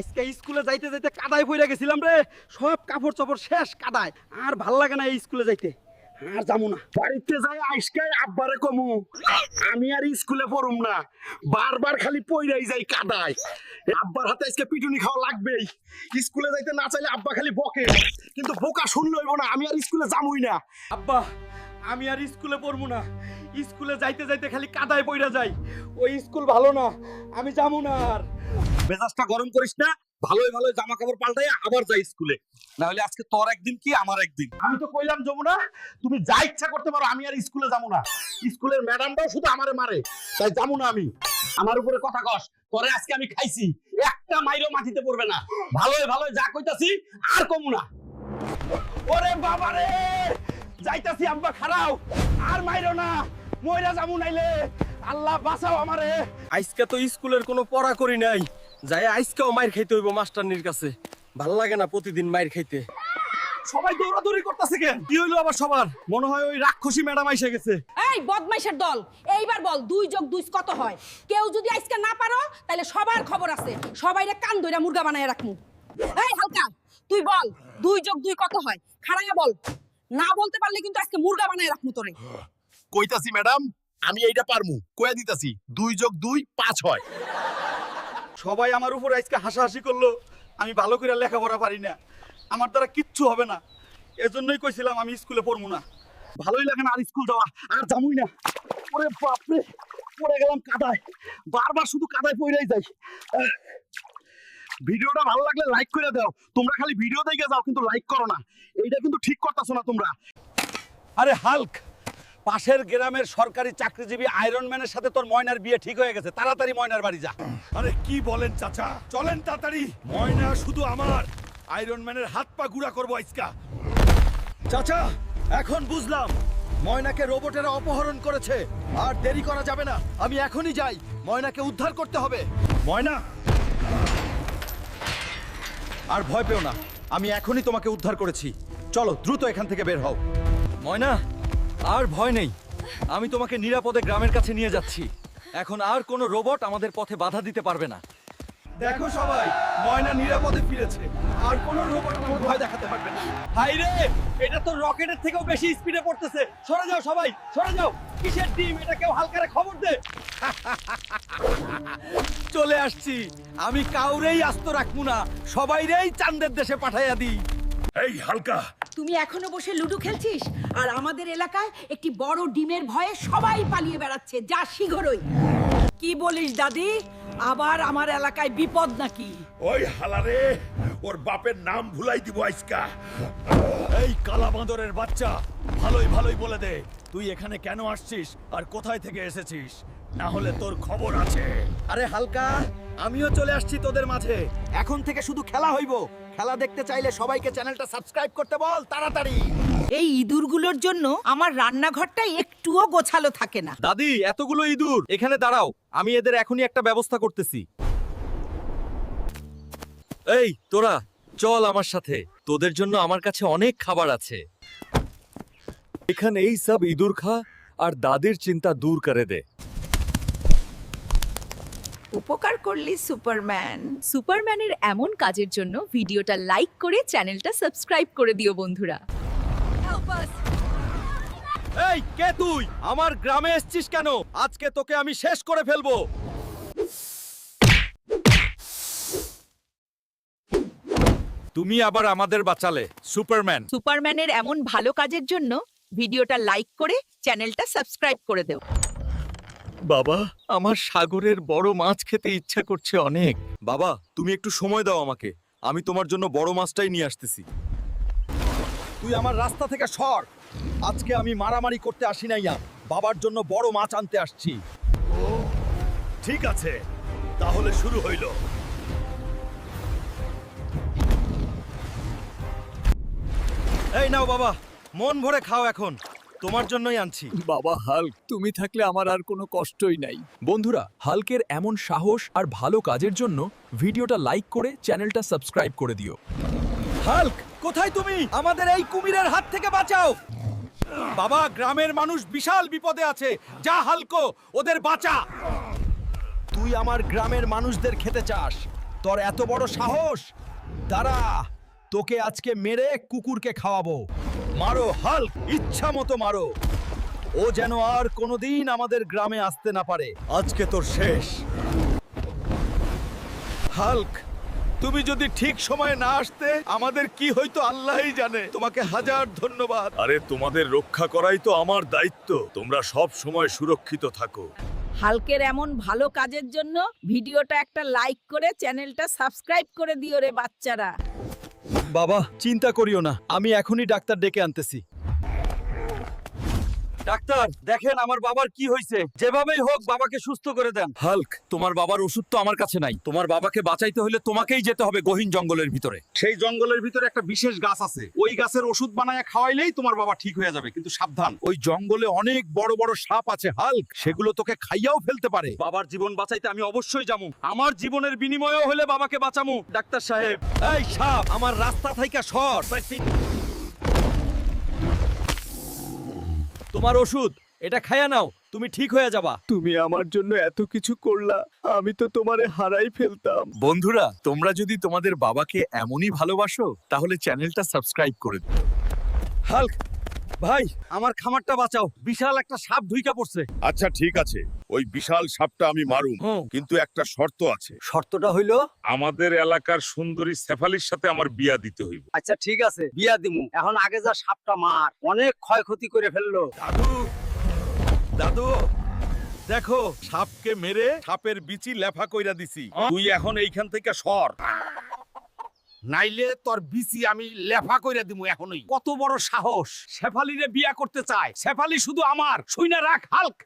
আজকে স্কুলে যাইতে যাইতে কাদায় পড়ে গেছিলাম রে। সব কাপড় চোপড় শেষ কাদায়। আর ভালো লাগে না স্কুলে যাইতে। আর যাব না। বাড়িতে যাই আইসকাই আব্বারে কমু। আমি আর স্কুলে পড়ুম না। বারবার খালি পইরাই যাই কাদায়। আব্বার হাতে আজকে পিটুনি খাওয়া লাগবেই। স্কুলে যাইতে না চাইলে আব্বা খালি বকে। কিন্তু বোকা শুনলে হইব না, আমি আর স্কুলে যামুই না। আব্বা, আমি আর স্কুলে পড়ব না। স্কুলে যাইতে যাইতে খালি কাদায় পড়ে যাই। ওই স্কুল ভালো না, আমি যাব না আর। মেজাজটা গরম করিস না ভালোই ভালোই জামা কাপড় পাল্টাই আবার যাই স্কুলে। না হলে আজকে তোর একদিন কি আমার একদিন? আমি তো কইলাম যমুনা তুমি যা ইচ্ছা করতে পারো আমি আর স্কুলে যাব না। স্কুলের ম্যাডামটাও শুধু আমারে মারে তাই যাব না আমি। আমার উপরে কথা কস তোরে আজকে আমি খাইছি একটা মাইরও মাটিতে পড়বে না। ভালোই ভালোই যা কইতাছি আর কমু না। ওরে বাবা রে যাইতাছি আব্বা খারাও আর মাইরো না মইরা যামু নাইলে। আল্লাহ বাঁচাও আমারে। আজকে তো স্কুলের কোনো পড়া করি নাই। যাই আজকেও মাইর খাইতে হইব মাস্টারনির কাছে। ভালো লাগে না প্রতিদিন মাইর খাইতে। সবাই দৌড়াদৌড়ি করতেছে কেন? কি হইল আবার সবার? মনে হয় ওই রাক্ষসী ম্যাডাম আইসে গেছে। এই বদমাইশের দল এইবার বল দুই যোগ দুই কত হয়? কেউ যদি আজকে না পারো তাহলে সবার খবর আছে। সবাইরে কান ধইরা মুরগা বানায় রাখমু। এই হালকা তুই বল দুই যোগ দুই কত হয়? খাড়াইয়া বল। না বলতে পারলে কিন্তু আজকে মুরগা বানায় রাখমু তোরে। কইতাছি ম্যাডাম আমি এইটা পারমু। কইয়া দিতাছি দুই যোগ দুই পাঁচ হয়। সবাই আমার উপর আজকে হাসাহাসি করল। আমি ভালো করে লেখাপড়া পারি না। আমার দ্বারা কিচ্ছু হবে না। এজন্যই কইছিলাম আমি স্কুলে পড়ব না। ভালোই লাগে না আর স্কুল যাওয়া। আর যামুই না। ওরে বাপরে, পড়ে গেলাম কাদায়। বারবার শুধু কাদায় পড়েই যাই। ভিডিওটা ভালো লাগলে লাইক করে দাও। তোমরা খালি ভিডিও দেখে যাও, কিন্তু লাইক করো না। এইটা কিন্তু ঠিক করতেছো না তোমরা। আরে হাল্ক! পাশের গ্রামের সরকারি চাকরিজীবী আয়রন ম্যানের সাথে তোর ময়নার বিয়ে ঠিক হয়ে গেছে। তাড়াতাড়ি ময়নার বাড়ি যা। আরে কি বলেন চাচা? চলেন তাড়াতাড়ি। ময়না শুধু আমার। আয়রন ম্যানের হাত পা গুড়া করব আজকা। চাচা, এখন বুঝলাম। ময়নাকে রোবটেরা অপহরণ করেছে। আর দেরি করা যাবে না। আমি এখনই যাই। ময়নাকে উদ্ধার করতে হবে। ময়না! আর ভয় পেও না। আমি এখনই তোমাকে উদ্ধার করেছি। চলো, দ্রুত এখান থেকে বের হও। ময়না! আর ভয় নেই। আমি তোমাকে নিরাপদে গ্রামের কাছে নিয়ে যাচ্ছি। এখন আর কোনো রোবট আমাদের পথে বাধা দিতে পারবে না। দেখো সবাই ময়না নিরাপদে ফিরেছে। আর কোনো রোবট আমাকে ভয় দেখাতে পারবে না। হাই রে এটা তো রকেটের থেকেও বেশি স্পিডে পড়তেছে। সরে যাও সবাই সরে যাও। কিসের টিম? এটা কেউ হালকারে খবর দে। চলে আসছি। আমি কাউরেই আস্ত রাখব না। সবাইরেই চান্দের দেশে পাঠাইয়া দিই। এই হালকা তুমি এখনও বসে লুডো খেলছিস? আর আমাদের এলাকায় একটি বড় ডিমের ভয়ে সবাই পালিয়ে বেড়াচ্ছে যা শীঘ্রই। কি বলিস দাদি? আবার আমার এলাকায় বিপদ নাকি? ওই হালারে ওর বাপের নাম ভুলাই দিব আজকা। এই কালা বাঁদরের বাচ্চা ভালোই ভালোই বলে দে তুই এখানে কেন আসছিস আর কোথায় থেকে এসেছিস? না হলে তোর খবর আছে। আরে হালকা আমিও চলে আসছি তোদের মাঝে। এখন থেকে শুধু খেলা হইব। খেলা দেখতে চাইলে সবাইকে চ্যানেলটা সাবস্ক্রাইব করতে বল তাড়াতাড়ি। এই ইঁদুরগুলোর জন্য আমার রান্নাঘরটা একটুও গোছালো থাকে না। দাদি এতগুলো ইঁদুর। এখানে দাঁড়াও। আমি এদের এখনই একটা ব্যবস্থা করতেছি। এই তোরা চল আমার সাথে। তোদের জন্য আমার কাছে অনেক খাবার আছে। এখানে এই সব ইঁদুর খা আর দাদির চিন্তা দূর করে দে। উপকার করলি সুপারম্যান। সুপারম্যানের এমন কাজের জন্য ভিডিওটা লাইক করে চ্যানেলটা সাবস্ক্রাইব করে দিও বন্ধুরা। এই কে তুই? আমার গ্রামে এসছিস কেন? আজকে তোকে আমি শেষ করে ফেলব। তুমি আবার আমাদের বাঁচালে সুপারম্যান। সুপারম্যানের এমন ভালো কাজের জন্য ভিডিওটা লাইক করে চ্যানেলটা সাবস্ক্রাইব করে দেও। বাবা, আমার সাগরের বড় মাছ খেতে ইচ্ছা করছে অনেক। বাবা, তুমি একটু সময় দাও আমাকে। আমি তোমার জন্য বড় মাছটাই নিয়ে আসতেছি। তুই আমার রাস্তা থেকে সর। আজকে আমি মারামারি করতে আসি নাই আর। বাবার জন্য বড় মাছ আনতে আসছি। ঠিক আছে, তাহলে শুরু হইল। এই নাও বাবা, মন ভরে খাও এখন। তোমার জন্যই আনছি। বাবা হাল্ক তুমি থাকলে আমার আর কোনো কষ্টই নাই। বন্ধুরা হাল্কের এমন সাহস আর ভালো কাজের জন্য ভিডিওটা লাইক করে চ্যানেলটা সাবস্ক্রাইব করে দিও। হাল্ক কোথায় তুমি? আমাদের এই কুমিরের হাত থেকে বাঁচাও। বাবা গ্রামের মানুষ বিশাল বিপদে আছে। যা হালকো ওদের বাঁচা। তুই আমার গ্রামের মানুষদের খেতে চাস। তোর এত বড় সাহস। দাঁড়া। তোকে আজকে মেরে কুকুরকে খাওয়াবো। মারো হাল্ক! ইচ্ছা মতো মারো। ও যেন আর কোনোদিন আমাদের গ্রামে আসতে না পারে। আজকে তোর শেষ। হাল্ক তুমি যদি ঠিক সময়ে না আসতে আমাদের কি হইতো আল্লাহই জানে। তোমাকে হাজার ধন্যবাদ। আরে তোমাদের রক্ষা করাই তো আমার দায়িত্ব। তোমরা সব সময় সুরক্ষিত থাকো। হালকের এমন ভালো কাজের জন্য ভিডিওটা একটা লাইক করে চ্যানেলটা সাবস্ক্রাইব করে দিও রে বাচ্চারা। বাবা চিন্তা করিও না। আমি এখনই ডাক্তার ডেকে আনতেছি। ডাক্তার দেখেন আমার বাবার কি হয়েছে। যেভাবেই হোক বাবাকে সুস্থ করে দেন। হাল্ক তোমার বাবার ওষুধ তো আমার কাছে নাই। তোমার বাবাকে বাঁচাইতে হলে তোমাকেই যেতে হবে গহীন জঙ্গলের ভিতরে। সেই জঙ্গলের ভিতরে একটা বিশেষ গাছ আছে। ওই গাছের ওষুধ বানায় খাওয়াইলেই তোমার বাবা ঠিক হয়ে যাবে কিন্তু সাবধান। ওই জঙ্গলে অনেক বড় বড় সাপ আছে হাল্ক। সেগুলো তোকে খাইয়াও ফেলতে পারে। বাবার জীবন বাঁচাইতে আমি অবশ্যই যাব। আমার জীবনের বিনিময়েও হলে বাবাকে বাঁচামু ডাক্তার সাহেব এই সাপ আমার রাস্তা থাইকা সর। তোমার ওষুধ এটা খায়া নাও তুমি ঠিক হয়ে যাবা। তুমি আমার জন্য এত কিছু করলা আমি তো তোমারে হারাই ফেলতাম। বন্ধুরা তোমরা যদি তোমাদের বাবাকে এমনই ভালোবাসো তাহলে চ্যানেলটা সাবস্ক্রাইব করে দিও। হাল্ক ভাই আমার খামারটা বাঁচাও। বিশাল একটা সাপ ঢুইকা পড়ছে। আচ্ছা ঠিক আছে। ওই বিশাল সাপটা আমি মারুম কিন্তু একটা শর্ত আছে। শর্তটা হইল? আমাদের এলাকার সুন্দরী শেফালির সাথে আমার বিয়া দিতে হইব। আচ্ছা ঠিক আছে বিয়া দিমু। এখন আগে যা সাপটা মার অনেক ক্ষয়ক্ষতি করে ফেলল। দাদু দাদু দেখো সাপকে মেরে সাপের বিচি লেফা কইরা দিছি। তুই এখন এইখান থেকে সর। নাইলে তোর বিসি আমি লেফা কইরা দিমু এখনই। কত বড় সাহস। শেফালিরে বিয়া করতে চায়। শেফালি শুধু আমার। শুই না রাখ, হাল্ক।